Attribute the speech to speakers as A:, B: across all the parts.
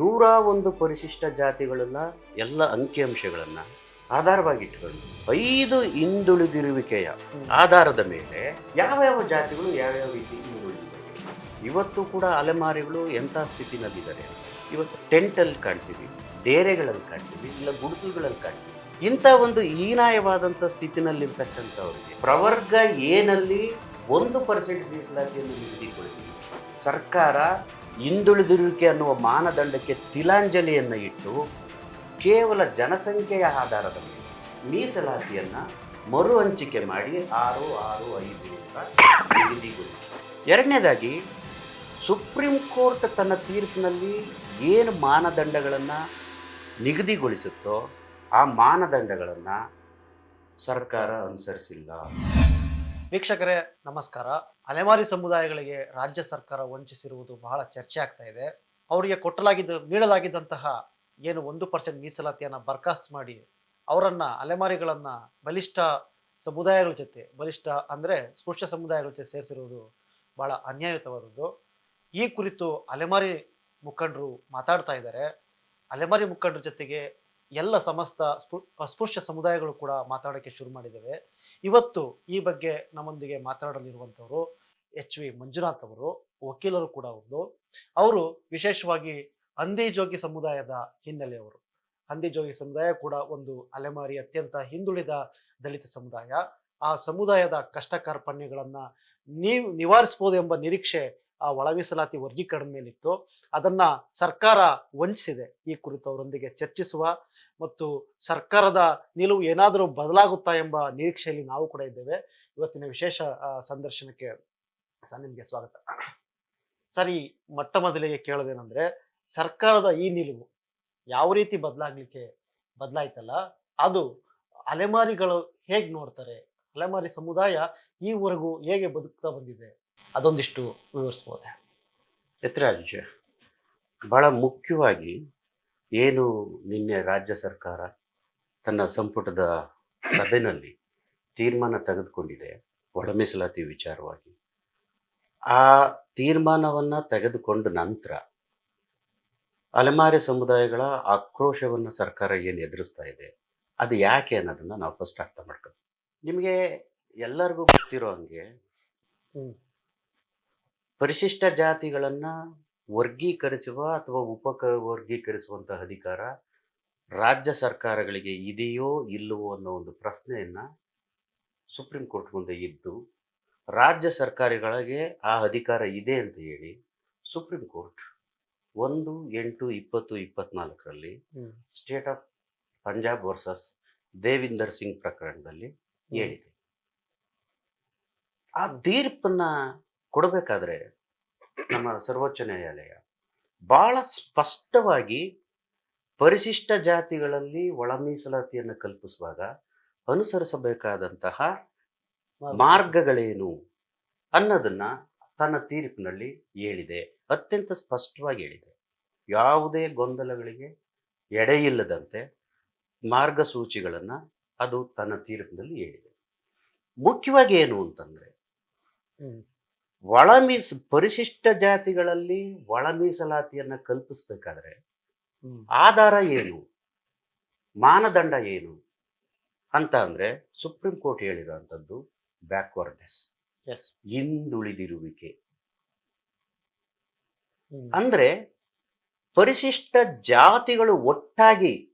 A: ನೂರ ಒಂದು ಪರಿಶಿಷ್ಟ ಜಾತಿಗಳನ್ನು ಎಲ್ಲ ಅಂಕಿಅಂಶಗಳನ್ನು ಆಧಾರವಾಗಿಟ್ಕೊಂಡು ಐದು ಹಿಂದುಳಿದಿರುವಿಕೆಯ ಆಧಾರದ ಮೇಲೆ ಯಾವ್ಯಾವ ಜಾತಿಗಳು ಯಾವ್ಯಾವ ರೀತಿ ಹಿಂದುಳಿದಿವೆ. ಇವತ್ತು ಕೂಡ ಅಲೆಮಾರಿಗಳು ಎಂಥ ಸ್ಥಿತಿನಲ್ಲಿದ್ದಾರೆ? ಇವತ್ತು ಟೆಂಟಲ್ಲಿ ಕಾಣ್ತೀವಿ, ಡೇರೆಗಳಲ್ಲಿ ಕಾಣ್ತೀವಿ, ಇಲ್ಲ ಗುಡಿಸಲುಗಳಲ್ಲಿ ಕಾಣ್ತೀವಿ. ಇಂಥ ಒಂದು ಹೀನಾಯವಾದಂಥ ಸ್ಥಿತಿನಲ್ಲಿರ್ತಕ್ಕಂಥವ್ರಿಗೆ ಪ್ರವರ್ಗ ಏನಲ್ಲಿ ಒಂದು ಪರ್ಸೆಂಟ್ ಮೀಸಲಾತಿಯನ್ನು ನಿಗದಿಗೊಳಿಸಿ ಸರ್ಕಾರ ಹಿಂದುಳಿದಿರುವಿಕೆ ಅನ್ನುವ ಮಾನದಂಡಕ್ಕೆ ತಿಲಾಂಜಲಿಯನ್ನು ಇಟ್ಟು ಕೇವಲ ಜನಸಂಖ್ಯೆಯ ಆಧಾರದ ಮೇಲೆ ಮೀಸಲಾತಿಯನ್ನು ಮರು ಹಂಚಿಕೆ ಮಾಡಿ ಆರು ಆರು, ಐದು ಅಂತ ಎರಡನೇದಾಗಿ, ಸುಪ್ರೀಂ ಕೋರ್ಟ್ ತನ್ನ ತೀರ್ಪಿನಲ್ಲಿ ಏನು ಮಾನದಂಡಗಳನ್ನು ನಿಗದಿಗೊಳಿಸುತ್ತೋ ಆ ಮಾನದಂಡಗಳನ್ನು ಸರ್ಕಾರ ಅನುಸರಿಸಿಲ್ಲ.
B: ವೀಕ್ಷಕರೇ, ನಮಸ್ಕಾರ. ಅಲೆಮಾರಿ ಸಮುದಾಯಗಳಿಗೆ ರಾಜ್ಯ ಸರ್ಕಾರ ವಂಚಿಸಿರುವುದು ಬಹಳ ಚರ್ಚೆ ಆಗ್ತಾ ಇದೆ. ಅವರಿಗೆ ಕೊಟ್ಟಲಾಗಿದ್ದ, ನೀಡಲಾಗಿದ್ದಂತಹ ಏನು ಒಂದು ಪರ್ಸೆಂಟ್ ಮೀಸಲಾತಿಯನ್ನು ಬರ್ಖಾಸ್ತ್ ಮಾಡಿ ಅವರನ್ನ, ಅಲೆಮಾರಿಗಳನ್ನ ಬಲಿಷ್ಠ ಸಮುದಾಯಗಳ ಜೊತೆ, ಬಲಿಷ್ಠ ಅಂದ್ರೆ ಸ್ಪೃಶ್ಯ ಸಮುದಾಯಗಳ ಜೊತೆ ಸೇರಿಸಿರುವುದು ಬಹಳ ಅನ್ಯಾಯಯುತವಾದದ್ದು. ಈ ಕುರಿತು ಅಲೆಮಾರಿ ಮುಖಂಡರು ಮಾತಾಡ್ತಾ ಇದ್ದಾರೆ. ಅಲೆಮಾರಿ ಮುಖಂಡರ ಜೊತೆಗೆ ಎಲ್ಲ ಸಮಸ್ತ ಸ್ಪೃ ಅಸ್ಪೃಶ್ಯ ಸಮುದಾಯಗಳು ಕೂಡ ಮಾತಾಡೋಕ್ಕೆ ಶುರು ಮಾಡಿದ್ದೇವೆ. ಇವತ್ತು ಈ ಬಗ್ಗೆ ನಮ್ಮೊಂದಿಗೆ ಮಾತನಾಡಲಿರುವಂಥವರು ಎಚ್ ವಿ ಮಂಜುನಾಥ್ ಅವರು, ವಕೀಲರು ಕೂಡ ಒಂದು ಅವರು ವಿಶೇಷವಾಗಿ ಹಂದಿ ಜೋಗಿ ಸಮುದಾಯದ ಹಿನ್ನೆಲೆಯವರು. ಹಂದಿ ಜೋಗಿ ಸಮುದಾಯ ಕೂಡ ಒಂದು ಅಲೆಮಾರಿ ಅತ್ಯಂತ ಹಿಂದುಳಿದ ದಲಿತ ಸಮುದಾಯ. ಆ ಸಮುದಾಯದ ಕಷ್ಟ ಕಾರ್ಪಣ್ಯಗಳನ್ನ ನೀವು ನಿವಾರಿಸಬಹುದು ಎಂಬ ನಿರೀಕ್ಷೆ ಆ ಒಳ ಮೀಸಲಾತಿ ವರ್ಗೀಕರಣ ಮೇಲಿತ್ತು ಅದನ್ನ ಸರ್ಕಾರ ವಂಚಿಸಿದೆ. ಈ ಕುರಿತು ಅವರೊಂದಿಗೆ ಚರ್ಚಿಸುವ ಮತ್ತು ಸರ್ಕಾರದ ನಿಲುವು ಏನಾದರೂ ಬದಲಾಗುತ್ತಾ ಎಂಬ ನಿರೀಕ್ಷೆಯಲ್ಲಿ ನಾವು ಕೂಡ ಇದ್ದೇವೆ. ಇವತ್ತಿನ ವಿಶೇಷ ಸಂದರ್ಶನಕ್ಕೆ ಸರ್ ನಿಮಗೆ ಸ್ವಾಗತ. ಸರ್, ಈ ಮೊಟ್ಟ ಮೊದಲಿಗೆ ಕೇಳೋದೇನೆಂದ್ರೆ ಸರ್ಕಾರದ ಈ ನಿಲುವು ಯಾವ ರೀತಿ ಬದಲಾಗ್ಲಿಕ್ಕೆ ಬದಲಾಯ್ತಲ್ಲ, ಅದು ಅಲೆಮಾರಿಗಳು ಹೇಗೆ ನೋಡ್ತಾರೆ, ಅಲೆಮಾರಿ ಸಮುದಾಯ ಈವರೆಗೂ ಹೇಗೆ ಬದುಕ್ತಾ ಬಂದಿದೆ ಅದೊಂದಿಷ್ಟು ವಿವರಿಸ್ಬೋದೆ
A: ಯತ್ರಾಜ್ ಬಹಳ ಮುಖ್ಯವಾಗಿ ಏನು ನಿನ್ನೆ ರಾಜ್ಯ ಸರ್ಕಾರ ತನ್ನ ಸಂಪುಟದ ಸಭೆಯಲ್ಲಿ ತೀರ್ಮಾನ ತೆಗೆದುಕೊಂಡಿದೆ ಒಳ ಮೀಸಲಾತಿ ವಿಚಾರವಾಗಿ ಆ ತೀರ್ಮಾನವನ್ನು ತೆಗೆದುಕೊಂಡ ನಂತರ ಅಲೆಮಾರಿ ಸಮುದಾಯಗಳ ಆಕ್ರೋಶವನ್ನು ಸರ್ಕಾರ ಏನು ಎದುರಿಸ್ತಾ ಇದೆ ಅದು ಯಾಕೆ ಅನ್ನೋದನ್ನು ನಾವು ಫಸ್ಟ್ ಅರ್ಥ ಮಾಡ್ಕೊಂಡು ನಿಮಗೆ ಎಲ್ಲರಿಗೂ ಗೊತ್ತಿರೋ ಹಂಗೆ. ಪರಿಶಿಷ್ಟ ಜಾತಿಗಳನ್ನ ವರ್ಗೀಕರಿಸುವ ಅಥವಾ ಉಪಕ ವರ್ಗೀಕರಿಸುವಂತಹ ಅಧಿಕಾರ ರಾಜ್ಯ ಸರ್ಕಾರಗಳಿಗೆ ಇದೆಯೋ ಇಲ್ಲವೋ ಅನ್ನೋ ಒಂದು ಪ್ರಶ್ನೆಯನ್ನ ಸುಪ್ರೀಂ ಕೋರ್ಟ್ ಮುಂದೆ ಇದ್ದು ರಾಜ್ಯ ಸರ್ಕಾರಗಳಿಗೆ ಆ ಅಧಿಕಾರ ಇದೆ ಅಂತ ಹೇಳಿ ಸುಪ್ರೀಂ ಕೋರ್ಟ್ ಒಂದು ಎಂಟು ಇಪ್ಪತ್ತು ಇಪ್ಪತ್ನಾಲ್ಕರಲ್ಲಿ state of Punjab versus Devinder Singh ಪ್ರಕರಣದಲ್ಲಿ ಹೇಳಿದೆ. ಆ ತೀರ್ಪನ್ನ ಕೊಡಬೇಕಾದ್ರೆ ನಮ್ಮ ಸರ್ವೋಚ್ಚ ನ್ಯಾಯಾಲಯ ಬಹಳ ಸ್ಪಷ್ಟವಾಗಿ ಪರಿಶಿಷ್ಟ ಜಾತಿಗಳಲ್ಲಿ ಒಳ ಮೀಸಲಾತಿಯನ್ನು ಕಲ್ಪಿಸುವಾಗ ಅನುಸರಿಸಬೇಕಾದಂತಹ ಮಾರ್ಗಗಳೇನು ಅನ್ನೋದನ್ನ ತನ್ನ ತೀರ್ಪಿನಲ್ಲಿ ಹೇಳಿದೆ ಅತ್ಯಂತ ಸ್ಪಷ್ಟವಾಗಿ ಹೇಳಿದೆ. ಯಾವುದೇ ಗೊಂದಲಗಳಿಗೆ ಎಡೆಯಿಲ್ಲದಂತೆ ಮಾರ್ಗಸೂಚಿಗಳನ್ನು ಅದು ತನ್ನ ತೀರ್ಪಿನಲ್ಲಿ ಹೇಳಿದೆ. ಮುಖ್ಯವಾಗಿ ಏನು ಅಂತಂದ್ರೆ. ಒಳ ಮೀಸ್ ಪರಿಶಿಷ್ಟ ಜಾತಿಗಳಲ್ಲಿ ಒಳ ಮೀಸಲಾತಿಯನ್ನು ಕಲ್ಪಿಸ್ಬೇಕಾದ್ರೆ ಆಧಾರ ಏನು? ಮಾನದಂಡ ಏನು? ಅಂತ ಅಂದ್ರೆ ಸುಪ್ರೀಂ ಕೋರ್ಟ್ ಹೇಳಿರುವಂಥದ್ದು ಬ್ಯಾಕ್ವರ್ಡ್ನೆಸ್. ಹಿಂದುಳಿದಿರುವಿಕೆ. ಅಂದ್ರೆ ಪರಿಶಿಷ್ಟ ಜಾತಿಗಳು ಒಟ್ಟಾಗಿ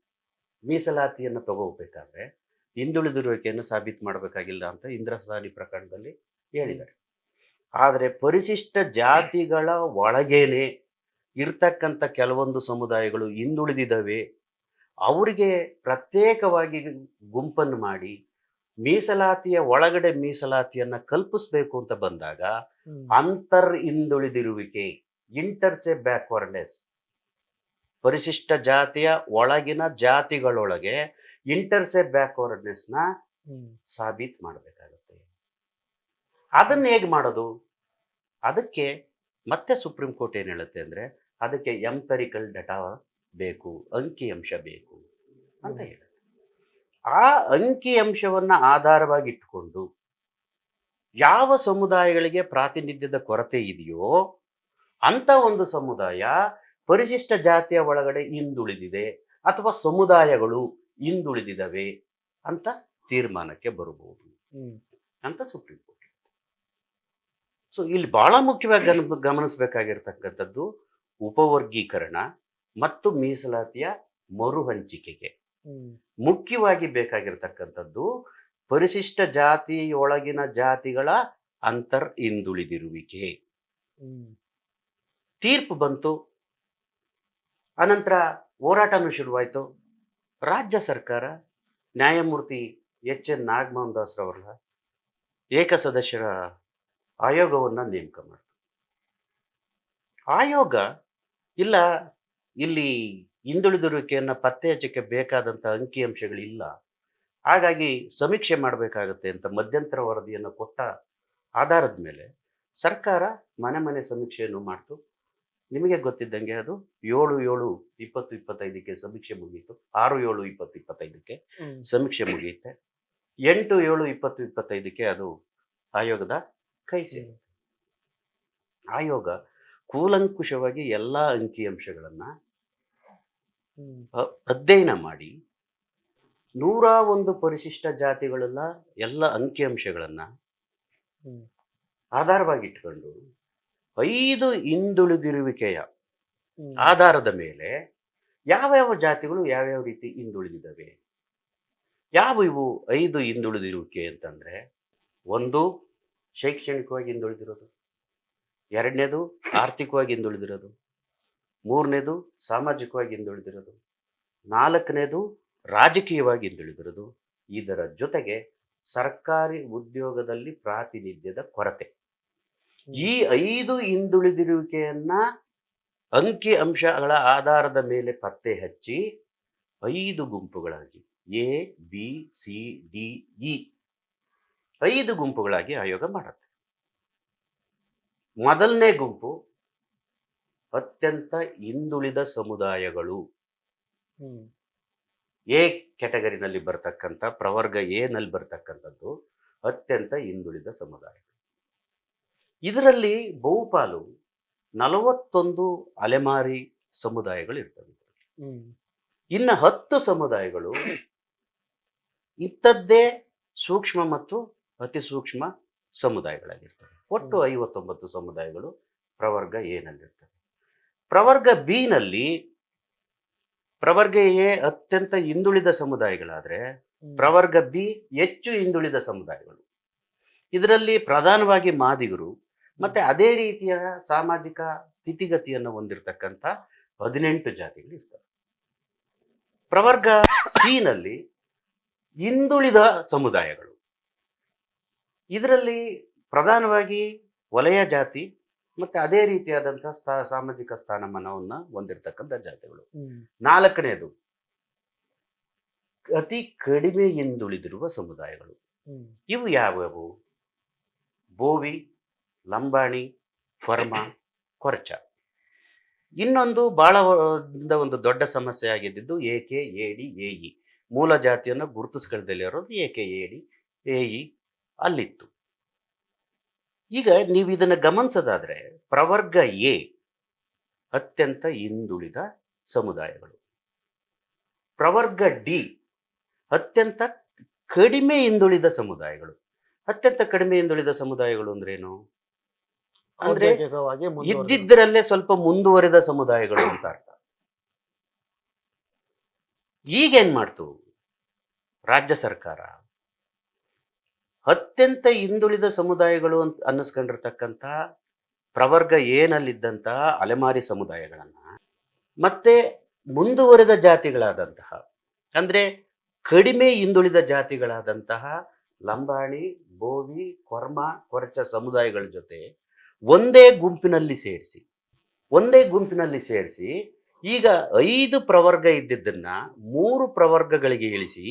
A: ಮೀಸಲಾತಿಯನ್ನು ತಗೋಬೇಕಾದ್ರೆ ಹಿಂದುಳಿದಿರುವಿಕೆಯನ್ನು ಸಾಬೀತು ಮಾಡಬೇಕಾಗಿಲ್ಲ ಅಂತ ಇಂದ್ರಸಾನಿ ಪ್ರಕರಣದಲ್ಲಿ ಹೇಳಿದ್ದಾರೆ. ಆದರೆ ಪರಿಶಿಷ್ಟ ಜಾತಿಗಳ ಒಳಗೇನೆ ಇರ್ತಕ್ಕಂಥ ಕೆಲವೊಂದು ಸಮುದಾಯಗಳು ಹಿಂದುಳಿದಿದ್ದಾವೆ. ಅವರಿಗೆ ಪ್ರತ್ಯೇಕವಾಗಿ ಗುಂಪನ್ನು ಮಾಡಿ ಮೀಸಲಾತಿಯ ಒಳಗಡೆ ಮೀಸಲಾತಿಯನ್ನ ಕಲ್ಪಿಸ್ಬೇಕು ಅಂತ ಬಂದಾಗ ಅಂತರ್ ಹಿಂದುಳಿದಿರುವಿಕೆ ಇಂಟರ್ಸೆ ಬ್ಯಾಕ್ವರ್ಡ್ನೆಸ್ ಪರಿಶಿಷ್ಟ ಜಾತಿಯ ಒಳಗಿನ ಜಾತಿಗಳೊಳಗೆ ಇಂಟರ್ಸೆ ಬ್ಯಾಕ್ವರ್ಡ್ನೆಸ್ನ. ಸಾಬೀತ್ ಮಾಡಬೇಕಾಗುತ್ತೆ. ಅದನ್ನ ಹೇಗೆ ಮಾಡೋದು? ಅದಕ್ಕೆ ಮತ್ತೆ ಸುಪ್ರೀಂ ಕೋರ್ಟ್ ಏನು ಹೇಳುತ್ತೆ ಅಂದರೆ ಅದಕ್ಕೆ ಎಂಪೆರಿಕಲ್ ಡಟಾ ಬೇಕು ಅಂಕಿ ಅಂಶ ಬೇಕು ಅಂತ. ಹೇಳುತ್ತೆ. ಆ ಅಂಕಿ ಅಂಶವನ್ನ ಆಧಾರವಾಗಿ ಇಟ್ಟುಕೊಂಡು ಯಾವ ಸಮುದಾಯಗಳಿಗೆ ಪ್ರಾತಿನಿಧ್ಯದ ಕೊರತೆ ಇದೆಯೋ ಅಂತ ಒಂದು ಸಮುದಾಯ ಪರಿಶಿಷ್ಟ ಜಾತಿಯ ಒಳಗಡೆ ಹಿಂದುಳಿದಿದೆ ಅಥವಾ ಸಮುದಾಯಗಳು ಹಿಂದುಳಿದಿದವೆ ಅಂತ ತೀರ್ಮಾನಕ್ಕೆ ಬರಬಹುದು ಅಂತ ಸುಪ್ರೀಂ ಕೋರ್ಟ್. ಸೊ ಇಲ್ಲಿ ಬಹಳ ಮುಖ್ಯವಾಗಿ ಗಮ ಗಮನಿಸಬೇಕಾಗಿರ್ತಕ್ಕಂಥದ್ದು ಉಪವರ್ಗೀಕರಣ ಮತ್ತು ಮೀಸಲಾತಿಯ ಮರು ಹಂಚಿಕೆಗೆ ಮುಖ್ಯವಾಗಿ ಬೇಕಾಗಿರ್ತಕ್ಕಂಥದ್ದು ಪರಿಶಿಷ್ಟ ಜಾತಿಯೊಳಗಿನ ಜಾತಿಗಳ ಅಂತರ್ ಹಿಂದುಳಿದಿರುವಿಕೆ. ತೀರ್ಪು ಬಂತು. ಅನಂತರ ಹೋರಾಟನೂ ಶುರುವಾಯಿತು. ರಾಜ್ಯ ಸರ್ಕಾರ ನ್ಯಾಯಮೂರ್ತಿ ಎಚ್ ಎನ್ ನಾಗಮೋಹನ್ ದಾಸ್ ರವರ ಏಕಸದಸ್ಯರ ಆಯೋಗವನ್ನು ನೇಮಕ ಮಾಡಿತು ಆಯೋಗ ಇಲ್ಲ ಇಲ್ಲಿ ಹಿಂದುಳಿದಿರುವಿಕೆಯನ್ನು ಪತ್ತೆ ಹಚ್ಚಕ್ಕೆ ಬೇಕಾದಂಥ ಅಂಕಿಅಂಶಗಳಿಲ್ಲ. ಹಾಗಾಗಿ ಸಮೀಕ್ಷೆ ಮಾಡಬೇಕಾಗತ್ತೆ ಅಂತ ಮಧ್ಯಂತರ ವರದಿಯನ್ನು ಕೊಟ್ಟ ಆಧಾರದ ಮೇಲೆ ಸರ್ಕಾರ ಮನೆ ಮನೆ ಸಮೀಕ್ಷೆಯನ್ನು ಮಾಡ್ತು. ನಿಮಗೆ ಗೊತ್ತಿದ್ದಂಗೆ ಅದು ಏಳು ಏಳು ಇಪ್ಪತ್ತು ಇಪ್ಪತ್ತೈದಕ್ಕೆ ಸಮೀಕ್ಷೆ ಮುಗಿಯಿತು. ಆರು ಏಳು ಇಪ್ಪತ್ತು ಇಪ್ಪತ್ತೈದಕ್ಕೆ ಸಮೀಕ್ಷೆ ಮುಗಿಯುತ್ತೆ. ಎಂಟು ಏಳು ಇಪ್ಪತ್ತು ಇಪ್ಪತ್ತೈದಕ್ಕೆ ಅದು ಆಯೋಗದ ಕೈ ಸೇರುತ್ತೆ ಆಯೋಗ ಕೂಲಂಕುಷವಾಗಿ ಎಲ್ಲ ಅಂಕಿಅಂಶಗಳನ್ನು ಅಧ್ಯಯನ ಮಾಡಿ ನೂರ ಒಂದು ಪರಿಶಿಷ್ಟ ಜಾತಿಗಳೆಲ್ಲ ಎಲ್ಲ ಅಂಕಿಅಂಶಗಳನ್ನು ಆಧಾರವಾಗಿಟ್ಕೊಂಡು ಐದು ಹಿಂದುಳಿದಿರುವಿಕೆಯ ಆಧಾರದ ಮೇಲೆ ಯಾವ್ಯಾವ ಜಾತಿಗಳು ಯಾವ್ಯಾವ ರೀತಿ ಹಿಂದುಳಿದಿದ್ದಾವೆ? ಯಾವ ಇವು ಐದು ಹಿಂದುಳಿದಿರುವಿಕೆ ಅಂತಂದ್ರೆ ಒಂದು ಶೈಕ್ಷಣಿಕವಾಗಿ ಹಿಂದುಳಿದಿರೋದು. ಎರಡನೇದು ಆರ್ಥಿಕವಾಗಿ ಹಿಂದುಳಿದಿರೋದು. ಮೂರನೇದು ಸಾಮಾಜಿಕವಾಗಿ ಹಿಂದುಳಿದಿರೋದು. ನಾಲ್ಕನೇದು ರಾಜಕೀಯವಾಗಿ ಹಿಂದುಳಿದಿರೋದು. ಇದರ ಜೊತೆಗೆ ಸರ್ಕಾರಿ ಉದ್ಯೋಗದಲ್ಲಿ ಪ್ರಾತಿನಿಧ್ಯದ ಕೊರತೆ. ಈ ಐದು ಹಿಂದುಳಿದಿರುವಿಕೆಯನ್ನ ಅಂಕಿ ಅಂಶಗಳ ಆಧಾರದ ಮೇಲೆ ಪತ್ತೆ ಹಚ್ಚಿ ಐದು ಗುಂಪುಗಳಾಗಿ A, B, C, D, E ಐದು ಗುಂಪುಗಳಾಗಿ ಆಯೋಗ ಮಾಡುತ್ತೆ. ಮೊದಲನೇ ಗುಂಪು ಅತ್ಯಂತ ಹಿಂದುಳಿದ ಸಮುದಾಯಗಳು. ಎ ಕ್ಯಾಟಗರಿನಲ್ಲಿ ಬರ್ತಕ್ಕಂಥ ಪ್ರವರ್ಗ ಎ ನಲ್ಲಿ ಬರ್ತಕ್ಕಂಥದ್ದು ಅತ್ಯಂತ ಹಿಂದುಳಿದ ಸಮುದಾಯ ಇದರಲ್ಲಿ ಬಹುಪಾಲು ನಲವತ್ತೊಂದು ಅಲೆಮಾರಿ ಸಮುದಾಯಗಳು ಇರ್ತವೆ.
B: ಇನ್ನ
A: ಇನ್ನು ಹತ್ತು ಸಮುದಾಯಗಳು ಇದ್ದದ್ದೇ ಸೂಕ್ಷ್ಮ ಮತ್ತು ಅತಿ ಸೂಕ್ಷ್ಮ ಸಮುದಾಯಗಳಾಗಿರ್ತವೆ. ಒಟ್ಟು ಐವತ್ತೊಂಬತ್ತು ಸಮುದಾಯಗಳು ಪ್ರವರ್ಗ ಎ ನಲ್ಲಿರ್ತವೆ. ಪ್ರವರ್ಗ ಬಿನಲ್ಲಿ ಪ್ರವರ್ಗ ಎ ಅತ್ಯಂತ ಹಿಂದುಳಿದ ಸಮುದಾಯಗಳಾದರೆ ಪ್ರವರ್ಗ ಬಿ ಹೆಚ್ಚು ಹಿಂದುಳಿದ ಸಮುದಾಯಗಳು. ಇದರಲ್ಲಿ ಪ್ರಧಾನವಾಗಿ ಮಾದಿಗರು ಮತ್ತೆ ಅದೇ ರೀತಿಯ ಸಾಮಾಜಿಕ ಸ್ಥಿತಿಗತಿಯನ್ನು ಹೊಂದಿರತಕ್ಕಂಥ ಹದಿನೆಂಟು ಜಾತಿಗಳು ಇರ್ತವೆ. ಪ್ರವರ್ಗ ಸಿ ನಲ್ಲಿ ಹಿಂದುಳಿದ ಸಮುದಾಯಗಳು ಇದರಲ್ಲಿ ಪ್ರಧಾನವಾಗಿ ವಲಯ ಜಾತಿ ಮತ್ತೆ ಅದೇ ರೀತಿಯಾದಂತಹ ಸ್ಥಾ ಸಾಮಾಜಿಕ ಸ್ಥಾನಮಾನವನ್ನ ಹೊಂದಿರತಕ್ಕಂಥ ಜಾತಿಗಳು. ನಾಲ್ಕನೇದು ಅತಿ ಕಡಿಮೆ ಎಂದುಳಿದಿರುವ ಸಮುದಾಯಗಳು. ಇವು ಯಾವ್ಯಾವು? ಬೋವಿ ಲಂಬಾಣಿ ಫರ್ಮ ಕೊರಚ. ಇನ್ನೊಂದು ಬಹಳ ಒಂದು ದೊಡ್ಡ ಸಮಸ್ಯೆ ಆಗಿದ್ದು ಏಕೆ ಎಡಿ ಇ. ಮೂಲ ಜಾತಿಯನ್ನು ಗುರುತಿಸ್ಕೊಳ್ಳದಲ್ಲಿ ಇರೋದು ಏಕೆ ಎಡಿ ಎಇ ಅಲ್ಲಿತ್ತು. ಈಗ ನೀವು ಇದನ್ನು ಗಮನಿಸೋದಾದ್ರೆ ಪ್ರವರ್ಗ ಎ ಅತ್ಯಂತ ಹಿಂದುಳಿದ ಸಮುದಾಯಗಳು. ಪ್ರವರ್ಗ ಡಿ ಅತ್ಯಂತ ಕಡಿಮೆ ಹಿಂದುಳಿದ ಸಮುದಾಯಗಳು. ಅತ್ಯಂತ ಕಡಿಮೆ ಹಿಂದುಳಿದ ಸಮುದಾಯಗಳು ಅಂದ್ರೇನು? ಅಂದ್ರೆ ಇದ್ದಿದ್ದರಲ್ಲೇ ಸ್ವಲ್ಪ ಮುಂದುವರೆದ ಸಮುದಾಯಗಳು ಅಂತ ಅರ್ಥ. ಈಗೇನ್ ಮಾಡ್ತು? ರಾಜ್ಯ ಸರ್ಕಾರ ಅತ್ಯಂತ ಹಿಂದುಳಿದ ಸಮುದಾಯಗಳು ಅಂತ ಅನ್ನಿಸ್ಕೊಂಡಿರ್ತಕ್ಕಂಥ ಪ್ರವರ್ಗ ಏನಲ್ಲಿದ್ದಂಥ ಅಲೆಮಾರಿ ಸಮುದಾಯಗಳನ್ನ, ಮತ್ತೆ ಮುಂದುವರೆದ ಜಾತಿಗಳಾದಂತಹ, ಅಂದ್ರೆ ಕಡಿಮೆ ಹಿಂದುಳಿದ ಜಾತಿಗಳಾದಂತಹ ಲಂಬಾಣಿ, ಬೋವಿ, ಕೊರ್ಮ, ಕೊರಚ ಸಮುದಾಯಗಳ ಜೊತೆ ಒಂದೇ ಗುಂಪಿನಲ್ಲಿ ಸೇರಿಸಿ, ಒಂದೇ ಗುಂಪಿನಲ್ಲಿ ಸೇರಿಸಿ ಈಗ ಐದು ಪ್ರವರ್ಗ ಇದ್ದಿದ್ದನ್ನ ಮೂರು ಪ್ರವರ್ಗಗಳಿಗೆ ಇಳಿಸಿ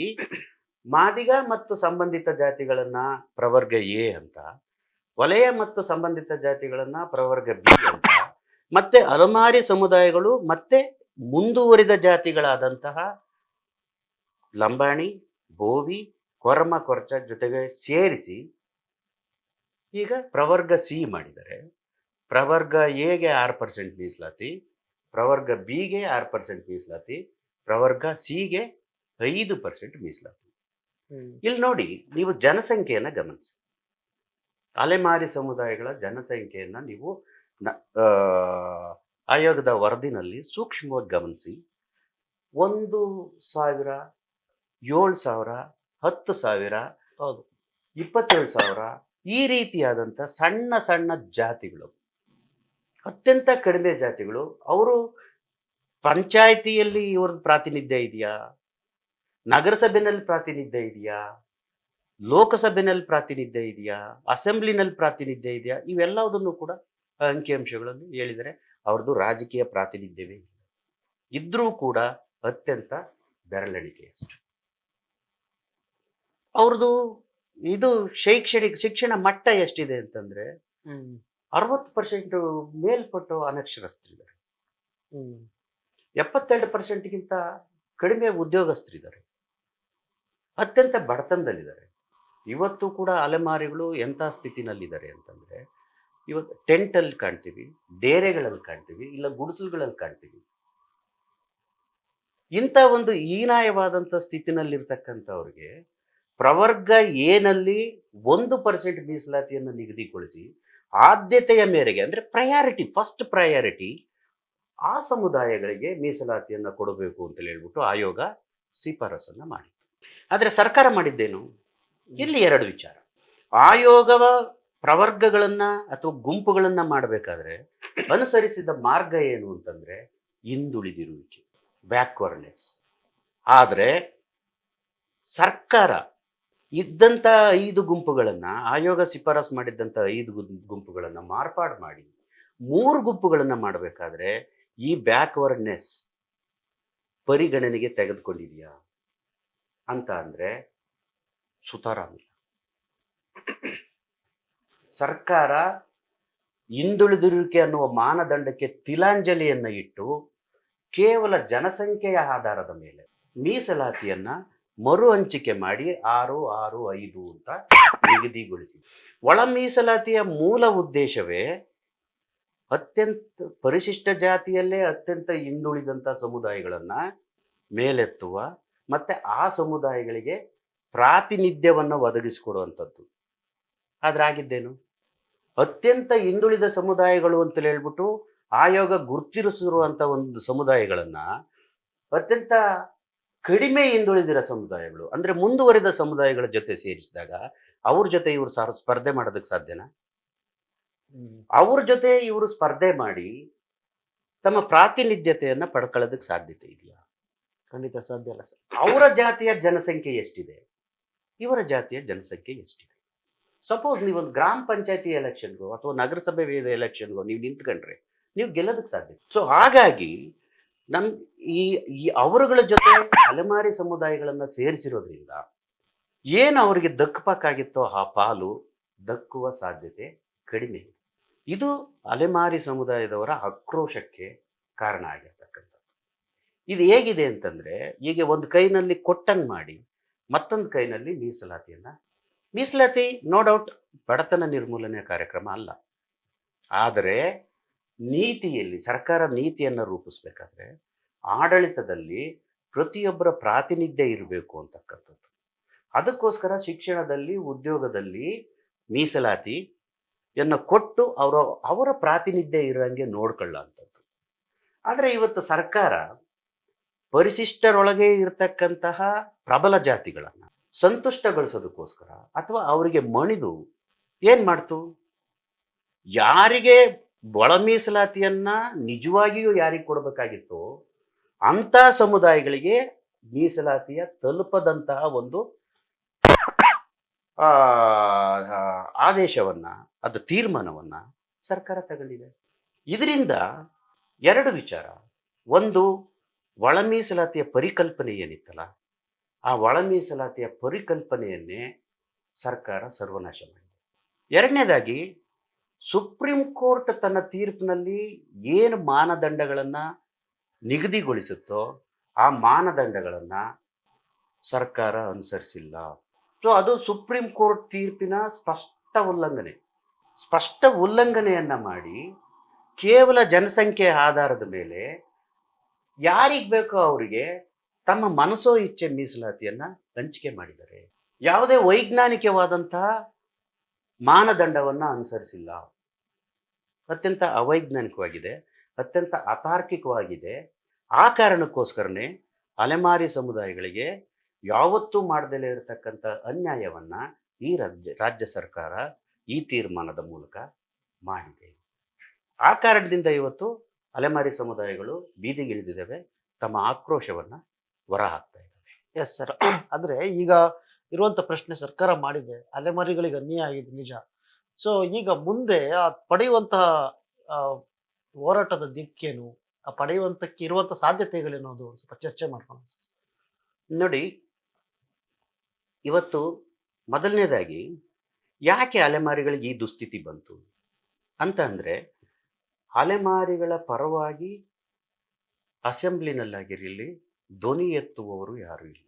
A: ಮಾದಿಗ ಮತ್ತು ಸಂಬಂಧಿತ ಜಾತಿಗಳನ್ನ ಪ್ರವರ್ಗ ಎ ಅಂತ, ವಲಯ ಮತ್ತು ಸಂಬಂಧಿತ ಜಾತಿಗಳನ್ನ ಪ್ರವರ್ಗ ಬಿ ಅಂತ, ಮತ್ತೆ ಅಲಮಾರಿ ಸಮುದಾಯಗಳು ಮತ್ತೆ ಮುಂದುವರಿದ ಜಾತಿಗಳಾದಂತಹ ಲಂಬಾಣಿ, ಬೋವಿ, ಕೊರಮ, ಕೊರಚ ಜೊತೆಗೆ ಸೇರಿಸಿ ಈಗ ಪ್ರವರ್ಗ ಸಿ ಮಾಡಿದರೆ, ಪ್ರವರ್ಗ ಎಗೆ ಆರು ಪರ್ಸೆಂಟ್ ಮೀಸಲಾತಿ, ಪ್ರವರ್ಗ ಬಿಗೆ ಆರು ಪರ್ಸೆಂಟ್ ಮೀಸಲಾತಿ, ಪ್ರವರ್ಗ ಸಿಗೆ ಐದು ಪರ್ಸೆಂಟ್ ಮೀಸಲಾತಿ. ಇಲ್ಲಿ ನೋಡಿ ನೀವು ಜನಸಂಖ್ಯೆಯನ್ನ ಗಮನಿಸಿ. ಅಲೆಮಾರಿ ಸಮುದಾಯಗಳ ಜನಸಂಖ್ಯೆಯನ್ನ ನೀವು ಆಯೋಗದ ವರದಿನಲ್ಲಿ ಸೂಕ್ಷ್ಮವಾಗಿ ಗಮನಿಸಿ. ಒಂದು ಸಾವಿರ ಏಳು ಸಾವಿರ ಹತ್ತು ಸಾವಿರ
B: ಹೌದು.
A: ಇಪ್ಪತ್ತೇಳು ಸಾವಿರ ಈ ರೀತಿಯಾದಂಥ ಸಣ್ಣ ಸಣ್ಣ ಜಾತಿಗಳು ಅತ್ಯಂತ ಕಡಿಮೆ ಜಾತಿಗಳು ಅವರು ಪಂಚಾಯಿತಿಯಲ್ಲಿ ಇವ್ರದ್ದು ಪ್ರಾತಿನಿಧ್ಯ ಇದೆಯಾ? ನಗರಸಭೆನಲ್ಲಿ ಪ್ರಾತಿನಿಧ್ಯ ಇದೆಯಾ? ಲೋಕಸಭೆನಲ್ಲಿ ಪ್ರಾತಿನಿಧ್ಯ ಇದೆಯಾ? ಅಸೆಂಬ್ಲಿನಲ್ಲಿ ಪ್ರಾತಿನಿಧ್ಯ ಇದೆಯಾ? ಇವೆಲ್ಲದನ್ನು ಕೂಡ ಅಂಕಿಅಂಶಗಳಲ್ಲಿ ಹೇಳಿದರೆ ಅವ್ರದ್ದು ರಾಜಕೀಯ ಪ್ರಾತಿನಿಧ್ಯವೇ ಇಲ್ಲ. ಇದ್ರೂ ಕೂಡ ಅತ್ಯಂತ ಬೆರಳೆಣಿಕೆಯಷ್ಟು ಅವ್ರದ್ದು ಇದು ಶೈಕ್ಷಣಿಕ ಶಿಕ್ಷಣ ಮಟ್ಟ ಎಷ್ಟಿದೆ ಅಂತಂದ್ರೆ ಅರವತ್ತು ಪರ್ಸೆಂಟ್ ಮೇಲ್ಪಟ್ಟು ಅನಕ್ಷರಸ್ಥರಿದ್ದಾರೆ. ಎಪ್ಪತ್ತೆರಡು ಪರ್ಸೆಂಟ್ಗಿಂತ ಕಡಿಮೆ ಉದ್ಯೋಗಸ್ಥರಿದ್ದಾರೆ. ಅತ್ಯಂತ ಬಡತನದಲ್ಲಿದ್ದಾರೆ. ಇವತ್ತು ಕೂಡ ಅಲೆಮಾರಿಗಳು ಎಂಥ ಸ್ಥಿತಿನಲ್ಲಿದ್ದಾರೆ ಅಂತಂದರೆ ಇವತ್ತು ಟೆಂಟಲ್ಲಿ ಕಾಣ್ತೀವಿ, ಡೇರೆಗಳಲ್ಲಿ ಕಾಣ್ತೀವಿ, ಇಲ್ಲ ಗುಡಿಸಲುಗಳಲ್ಲಿ ಕಾಣ್ತೀವಿ. ಇಂಥ ಒಂದು ಹೀನಾಯವಾದಂಥ ಸ್ಥಿತಿನಲ್ಲಿರ್ತಕ್ಕಂಥವ್ರಿಗೆ ಪ್ರವರ್ಗ ಏನಲ್ಲಿ ಒಂದು ಪರ್ಸೆಂಟ್ ಮೀಸಲಾತಿಯನ್ನು ನಿಗದಿಗೊಳಿಸಿ ಆದ್ಯತೆಯ ಮೇರೆಗೆ, ಅಂದರೆ ಪ್ರಯಾರಿಟಿ ಫಸ್ಟ್ ಪ್ರಯಾರಿಟಿ ಆ ಸಮುದಾಯಗಳಿಗೆ ಮೀಸಲಾತಿಯನ್ನು ಕೊಡಬೇಕು ಅಂತ ಹೇಳ್ಬಿಟ್ಟು ಆಯೋಗ ಶಿಫಾರಸನ್ನು ಮಾಡಿತ್ತು ಆದರೆ ಸರ್ಕಾರ ಮಾಡಿದ್ದೇನು? ಇಲ್ಲಿ ಎರಡು ವಿಚಾರ. ಆಯೋಗವ ಪ್ರವರ್ಗಗಳನ್ನ ಅಥವಾ ಗುಂಪುಗಳನ್ನ ಮಾಡಬೇಕಾದ್ರೆ ಅನುಸರಿಸಿದ ಮಾರ್ಗ ಏನು ಅಂತಂದರೆ ಹಿಂದುಳಿದಿರುವಿಕೆ ಬ್ಯಾಕ್ವರ್ಡ್ನೆಸ್ ಆದರೆ ಸರ್ಕಾರ ಇದ್ದಂಥ ಐದು ಗುಂಪುಗಳನ್ನ ಆಯೋಗ ಶಿಫಾರಸ್ ಮಾಡಿದ್ದಂಥ ಐದು ಗುಂಪುಗಳನ್ನು ಗುಂಪುಗಳನ್ನ ಮಾರ್ಪಾಡು ಮಾಡಿ ಮೂರು ಗುಂಪುಗಳನ್ನ ಮಾಡಬೇಕಾದ್ರೆ ಈ ಬ್ಯಾಕ್ವರ್ಡ್ನೆಸ್ ಪರಿಗಣನೆಗೆ ತೆಗೆದುಕೊಂಡಿದೆಯಾ? ಅಂತ ಅಂದರೆ ಸುತಾರಾಮಿಲ್ಲ ಸರ್ಕಾರ ಹಿಂದುಳಿದಿರುವಿಕೆ ಅನ್ನುವ ಮಾನದಂಡಕ್ಕೆ ತಿಲಾಂಜಲಿಯನ್ನು ಇಟ್ಟು ಕೇವಲ ಜನಸಂಖ್ಯೆಯ ಆಧಾರದ ಮೇಲೆ ಮೀಸಲಾತಿಯನ್ನ ಮರು ಹಂಚಿಕೆ ಮಾಡಿ ಆರು ಆರು, ಐದು ಅಂತ ನಿಗದಿಗೊಳಿಸಿದೆ. ಒಳ ಮೀಸಲಾತಿಯ ಮೂಲ ಉದ್ದೇಶವೇ ಅತ್ಯಂತ ಪರಿಶಿಷ್ಟ ಜಾತಿಯಲ್ಲೇ ಅತ್ಯಂತ ಹಿಂದುಳಿದಂಥ ಸಮುದಾಯಗಳನ್ನು ಮೇಲೆತ್ತುವ ಮತ್ತೆ ಆ ಸಮುದಾಯಗಳಿಗೆ ಪ್ರಾತಿನಿಧ್ಯವನ್ನು ಒದಗಿಸಿಕೊಡುವಂಥದ್ದು. ಆದ್ರಾಗಿದ್ದೇನು ಅತ್ಯಂತ ಹಿಂದುಳಿದ ಸಮುದಾಯಗಳು ಅಂತ ಹೇಳ್ಬಿಟ್ಟು ಆಯೋಗ ಗುರುತಿಸಿರುವಂತ ಒಂದು ಸಮುದಾಯಗಳನ್ನ ಅತ್ಯಂತ ಕಡಿಮೆ ಹಿಂದುಳಿದಿರೋ ಸಮುದಾಯಗಳು, ಅಂದರೆ ಮುಂದುವರಿದ ಸಮುದಾಯಗಳ ಜೊತೆ ಸೇರಿಸಿದಾಗ ಅವ್ರ ಜೊತೆ ಇವರು ಸಾರ್ ಸ್ಪರ್ಧೆ ಮಾಡೋದಕ್ಕೆ ಸಾಧ್ಯನಾ? ಅವ್ರ ಜೊತೆ ಇವರು ಸ್ಪರ್ಧೆ ಮಾಡಿ ತಮ್ಮ ಪ್ರಾತಿನಿಧ್ಯತೆಯನ್ನು ಪಡ್ಕೊಳ್ಳೋದಕ್ಕೆ ಸಾಧ್ಯತೆ ಇದೆಯಾ?
B: ಖಂಡಿತ ಸಾಧ್ಯ ಇಲ್ಲ ಸರ್.
A: ಅವರ ಜಾತಿಯ ಜನಸಂಖ್ಯೆ ಎಷ್ಟಿದೆ? ಇವರ ಜಾತಿಯ ಜನಸಂಖ್ಯೆ ಎಷ್ಟಿದೆ? ಸಪೋಸ್ ನೀವೊಂದು ಗ್ರಾಮ ಪಂಚಾಯತಿ ಎಲೆಕ್ಷನ್ಗೋ ಅಥವಾ ನಗರಸಭೆ ಎಲೆಕ್ಷನ್ಗೋ ನೀವು ನಿಂತ್ಕೊಂಡ್ರೆ ನೀವು ಗೆಲ್ಲೋದಕ್ಕೆ ಸಾಧ್ಯ ಸೊ ಹಾಗಾಗಿ ನಮ್ ಈ ಈ ಅವರುಗಳ ಜೊತೆ ಅಲೆಮಾರಿ ಸಮುದಾಯಗಳನ್ನು ಸೇರಿಸಿರೋದ್ರಿಂದ ಏನು ಅವರಿಗೆ ದಕ್ಕಬೇಕಾಗಿತ್ತೋ ಆ ಪಾಲು ದಕ್ಕುವ ಸಾಧ್ಯತೆ ಕಡಿಮೆ. ಇದು ಅಲೆಮಾರಿ ಸಮುದಾಯದವರ ಆಕ್ರೋಶಕ್ಕೆ ಕಾರಣ ಆಗಿರ್ತಕ್ಕಂಥದ್ದು ಇದು ಹೇಗಿದೆ ಅಂತಂದ್ರೆ ಈಗ ಒಂದು ಕೈನಲ್ಲಿ ಕೊಟ್ಟಂಗ್ ಮಾಡಿ, ಮತ್ತೊಂದು ಕೈನಲ್ಲಿ ಮೀಸಲಾತಿಯನ್ನ. ಮೀಸಲಾತಿ ನೋ ಡೌಟ್ ಬಡತನ ನಿರ್ಮೂಲನೆ ಕಾರ್ಯಕ್ರಮ ಅಲ್ಲ. ಆದರೆ, ನೀತಿಯಲ್ಲಿ, ಸರ್ಕಾರ ನೀತಿಯನ್ನು ರೂಪಿಸ್ಬೇಕಾದ್ರೆ, ಆಡಳಿತದಲ್ಲಿ ಪ್ರತಿಯೊಬ್ಬರ ಪ್ರಾತಿನಿಧ್ಯ ಇರಬೇಕು ಅಂತಕ್ಕಂಥದ್ದು. ಅದಕ್ಕೋಸ್ಕರ ಶಿಕ್ಷಣದಲ್ಲಿ, ಉದ್ಯೋಗದಲ್ಲಿ ಮೀಸಲಾತಿ ಯನ್ನು ಕೊಟ್ಟು ಅವರ ಅವರ ಪ್ರಾತಿನಿಧ್ಯ ಇರೋಂಗೆ ನೋಡ್ಕೊಳ್ಳೋ ಅಂಥದ್ದು ಆದರೆ ಇವತ್ತು ಸರ್ಕಾರ ಪರಿಶಿಷ್ಟರೊಳಗೆ ಇರತಕ್ಕಂತಹ ಪ್ರಬಲ ಜಾತಿಗಳನ್ನು ಸಂತುಷ್ಟಗೊಳಿಸೋದಕ್ಕೋಸ್ಕರ ಅಥವಾ ಅವರಿಗೆ ಮಣಿದು ಏನು ಮಾಡ್ತು? ಯಾರಿಗೆ ಒಳ ಮೀಸಲಾತಿಯನ್ನ ನಿಜವಾಗಿಯೂ ಯಾರಿಗೆ ಕೊಡಬೇಕಾಗಿತ್ತು ಅಂತ ಸಮುದಾಯಗಳಿಗೆ ಮೀಸಲಾತಿಯ ತಲುಪದಂತಹ ಒಂದು ಆದೇಶವನ್ನ, ಅದು ತೀರ್ಮಾನವನ್ನ ಸರ್ಕಾರ ತಗೊಂಡಿದೆ. ಇದರಿಂದ ಎರಡು ವಿಚಾರ. ಒಂದು ಒಳ ಮೀಸಲಾತಿಯ ಪರಿಕಲ್ಪನೆ ಏನಿತ್ತಲ್ಲ, ಆ ಒಳ ಮೀಸಲಾತಿಯ ಪರಿಕಲ್ಪನೆಯನ್ನೇ ಸರ್ಕಾರ ಸರ್ವನಾಶ ಮಾಡಿದೆ. ಎರಡನೇದಾಗಿ, ಸುಪ್ರೀಂ ಕೋರ್ಟ್ ತನ್ನ ತೀರ್ಪಿನಲ್ಲಿ ಏನು ಮಾನದಂಡಗಳನ್ನು ನಿಗದಿಗೊಳಿಸುತ್ತೋ ಆ ಮಾನದಂಡಗಳನ್ನು ಸರ್ಕಾರ ಅನುಸರಿಸಿಲ್ಲ. ಸೊ ಅದು ಸುಪ್ರೀಂ ಕೋರ್ಟ್ ತೀರ್ಪಿನ ಸ್ಪಷ್ಟ ಉಲ್ಲಂಘನೆ. ಸ್ಪಷ್ಟ ಉಲ್ಲಂಘನೆಯನ್ನ ಮಾಡಿ ಕೇವಲ ಜನಸಂಖ್ಯೆ ಆಧಾರದ ಮೇಲೆ ಯಾರಿಗೆ ಬೇಕೋ ಅವರಿಗೆ ತಮ್ಮ ಮನಸ್ಸೋ ಇಚ್ಛೆ ಮೀಸಲಾತಿಯನ್ನ ಹಂಚಿಕೆ ಮಾಡಿದ್ದಾರೆ. ಯಾವುದೇ ವೈಜ್ಞಾನಿಕವಾದಂತಹ ಮಾನದಂಡವನ್ನ ಅನುಸರಿಸಿಲ್ಲ. ಅತ್ಯಂತ ಅವೈಜ್ಞಾನಿಕವಾಗಿದೆ, ಅತ್ಯಂತ ಅತಾರ್ಕಿಕವಾಗಿದೆ. ಆ ಕಾರಣಕ್ಕೋಸ್ಕರನೇ ಅಲೆಮಾರಿ ಸಮುದಾಯಗಳಿಗೆ ಯಾವತ್ತೂ ಮಾಡದಲೇ ಇರತಕ್ಕಂಥ ಅನ್ಯಾಯವನ್ನ ಈ ರಾಜ್ಯ ರಾಜ್ಯ ಸರ್ಕಾರ ಈ ತೀರ್ಮಾನದ ಮೂಲಕ ಮಾಡಿದೆ. ಆ ಕಾರಣದಿಂದ ಇವತ್ತು ಅಲೆಮಾರಿ ಸಮುದಾಯಗಳು ಬೀದಿಗಿಳಿದಿದ್ದಾವೆ ತಮ್ಮ ಆಕ್ರೋಶವನ್ನು ಹೊರ ಹಾಕ್ತಾ ಇದ್ದಾರೆ.
B: ಎಸ್ ಸರ್ ಆದರೆ ಈಗ ಇರುವಂಥ ಪ್ರಶ್ನೆ ಸರ್ಕಾರ ಮಾಡಿದೆ ಅಲೆಮಾರಿಗಳಿಗೆ ಅನ್ಯಾಯ ಆಗಿದೆ ನಿಜ. ಸೊ ಈಗ ಮುಂದೆ ಆ ಪಡೆಯುವಂತಹ ಹೋರಾಟದ ದಿಕ್ಕೇನು ಆ ಪಡೆಯುವಂಥಕ್ಕೆ ಇರುವಂಥ ಸಾಧ್ಯತೆಗಳೇನೋದು ಅದು? ಸ್ವಲ್ಪ ಚರ್ಚೆ ಮಾಡ್ಕೊಂಡು
A: ನೋಡಿ ಇವತ್ತು ಮೊದಲನೇದಾಗಿ ಯಾಕೆ ಅಲೆಮಾರಿಗಳಿಗೆ ಈ ದುಸ್ಥಿತಿ ಬಂತು? ಅಂತ ಅಂದ್ರೆ ಅಲೆಮಾರಿಗಳ ಪರವಾಗಿ ಅಸೆಂಬ್ಲಿನಲ್ಲಾಗಿರಲಿ ಧ್ವನಿ ಎತ್ತುವವರು ಯಾರು ಇಲ್ಲ.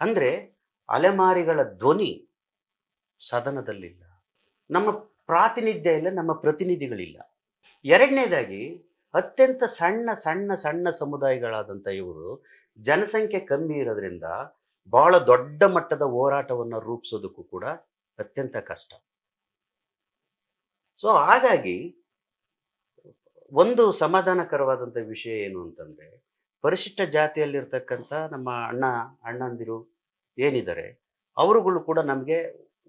A: ಅಂದ್ರೆ ಅಲೆಮಾರಿಗಳ ಧ್ವನಿ ಸದನದಲ್ಲಿಲ್ಲ. ನಮ್ಮ ಪ್ರಾತಿನಿಧ್ಯ ಇಲ್ಲ, ನಮ್ಮ ಪ್ರತಿನಿಧಿಗಳಿಲ್ಲ. ಎರಡನೇದಾಗಿ ಅತ್ಯಂತ ಸಣ್ಣ ಸಣ್ಣ ಸಣ್ಣ ಸಮುದಾಯಗಳಾದಂಥ ಇವರು ಜನಸಂಖ್ಯೆ ಕಮ್ಮಿ ಇರೋದ್ರಿಂದ ಬಹಳ ದೊಡ್ಡ ಮಟ್ಟದ ಹೋರಾಟವನ್ನು ರೂಪಿಸೋದಕ್ಕೂ ಕೂಡ ಅತ್ಯಂತ ಕಷ್ಟ. ಸೊ ಹಾಗಾಗಿ ಒಂದು ಸಮಾಧಾನಕರವಾದಂಥ ವಿಷಯ ಏನು ಅಂತಂದರೆ, ಪರಿಶಿಷ್ಟ ಜಾತಿಯಲ್ಲಿರ್ತಕ್ಕಂಥ ನಮ್ಮ ಅಣ್ಣ, ಅಣ್ಣಂದಿರು ಏನಿದ್ದಾರೆ, ಅವರುಗಳು ಕೂಡ ನಮಗೆ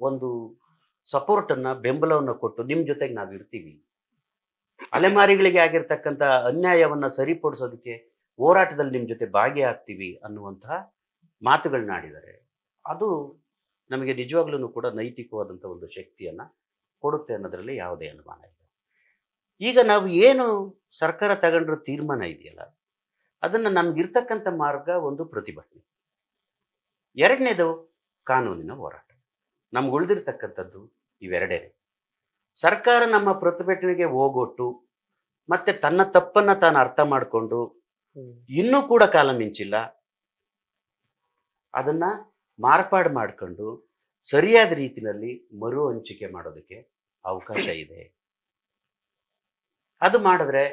A: ಒಂದು ಸಪೋರ್ಟನ್ನು ಬೆಂಬಲವನ್ನು ಕೊಟ್ಟು ನಿಮ್ಮ ಜೊತೆಗೆ ನಾವು ಇರ್ತೀವಿ. ಅಲೆಮಾರಿಗಳಿಗೆ ಆಗಿರ್ತಕ್ಕಂಥ ಅನ್ಯಾಯವನ್ನು ಸರಿಪಡಿಸೋದಕ್ಕೆ ಹೋರಾಟದಲ್ಲಿ ನಿಮ್ಮ ಜೊತೆ ಭಾಗಿಯಾಗ್ತೀವಿ ಅನ್ನುವಂತಹ ಮಾತುಗಳನ್ನ ಆಡಿದ್ದಾರೆ ಅದು ನಮಗೆ ನಿಜವಾಗ್ಲೂ ಕೂಡ ನೈತಿಕವಾದಂಥ ಒಂದು ಶಕ್ತಿಯನ್ನು ಕೊಡುತ್ತೆ ಅನ್ನೋದರಲ್ಲಿ ಯಾವುದೇ ಅನುಮಾನ ಇಲ್ಲ. ಈಗ ನಾವು ಏನು ಸರ್ಕಾರ ತಗೊಂಡಿರೋ ತೀರ್ಮಾನ ಇದೆಯಲ್ಲ ಅದನ್ನ ನಮ್ಗಿರ್ತಕ್ಕಂಥ ಮಾರ್ಗ ಒಂದು ಪ್ರತಿಭಟನೆ. ಎರಡನೇದು ಕಾನೂನಿನ ಹೋರಾಟ. ನಮ್ಗೆ ಉಳಿದಿರ್ತಕ್ಕಂಥದ್ದು ಇವೆರಡೇ. ಸರ್ಕಾರ ನಮ್ಮ ಪ್ರತಿಭಟನೆಗೆ ಹೋಗೊಟ್ಟು ಮತ್ತೆ ತನ್ನ ತಪ್ಪನ್ನ ತಾನು ಅರ್ಥ ಮಾಡಿಕೊಂಡು ಇನ್ನೂ ಕೂಡ ಕಾಲ ಮಿಂಚಿಲ್ಲ ಅದನ್ನ ಮಾರ್ಪಾಡು ಮಾಡ್ಕೊಂಡು ಸರಿಯಾದ ರೀತಿಯಲ್ಲಿ ಮರು ಹಂಚಿಕೆ ಮಾಡೋದಕ್ಕೆ ಅವಕಾಶ ಇದೆ. ಅದು ಮಾಡಿದ್ರೆ